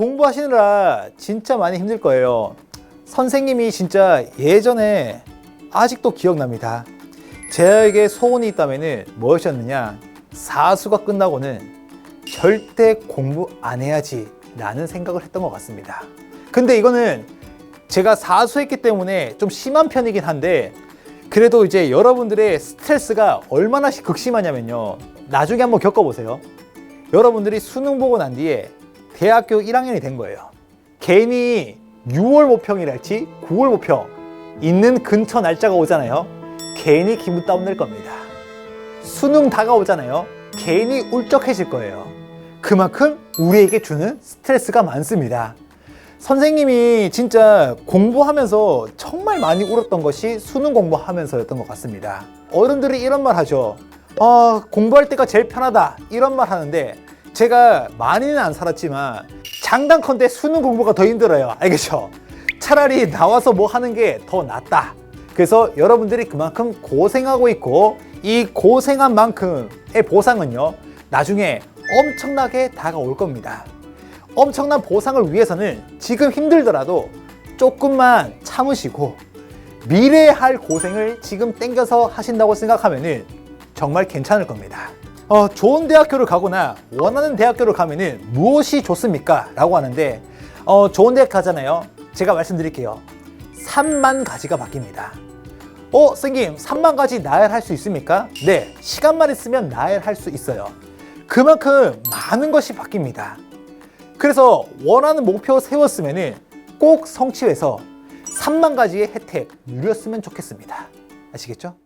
공부하시느라 진짜 많이 힘들 거예요. 선생님이 진짜 예전에 아직도 기억납니다. 제에게 소원이 있다면 무엇이었느냐? 사수가 끝나고는 절대 공부 안 해야지 라는 생각을 했던 것 같습니다. 근데 이거는 제가 사수했기 때문에 좀 심한 편이긴 한데 그래도 이제 여러분들의 스트레스가 얼마나 극심하냐면요. 나중에 한번 겪어보세요. 여러분들이 수능 보고 난 뒤에 대학교 1학년이 된 거예요. 괜히 6월 모평이랄지 9월 모평 있는 근처 날짜가 오잖아요. 괜히 기분 다운될 겁니다. 수능 다가오잖아요. 괜히 울적해질 거예요. 그만큼 우리에게 주는 스트레스가 많습니다. 선생님이 진짜 공부하면서 정말 많이 울었던 것이 수능 공부하면서였던 것 같습니다. 어른들이 이런 말 하죠. 아, 공부할 때가 제일 편하다. 이런 말 하는데 제가 많이는 안 살았지만 장단컨대 수능 공부가 더 힘들어요. 알겠죠? 차라리 나와서 뭐 하는 게 더 낫다. 그래서 여러분들이 그만큼 고생하고 있고 이 고생한 만큼의 보상은요. 나중에 엄청나게 다가올 겁니다. 엄청난 보상을 위해서는 지금 힘들더라도 조금만 참으시고 미래에 할 고생을 지금 땡겨서 하신다고 생각하면은 정말 괜찮을 겁니다. 어, 좋은 대학교를 가거나 원하는 대학교를 가면은 무엇이 좋습니까? 라고 하는데 어, 좋은 대학 가잖아요. 제가 말씀드릴게요. 3만 가지가 바뀝니다. 어, 선생님, 3만 가지 나열 할 수 있습니까? 네, 시간만 있으면 나열 할 수 있어요. 그만큼 많은 것이 바뀝니다. 그래서 원하는 목표 세웠으면 꼭 성취해서 3만 가지의 혜택 누렸으면 좋겠습니다. 아시겠죠?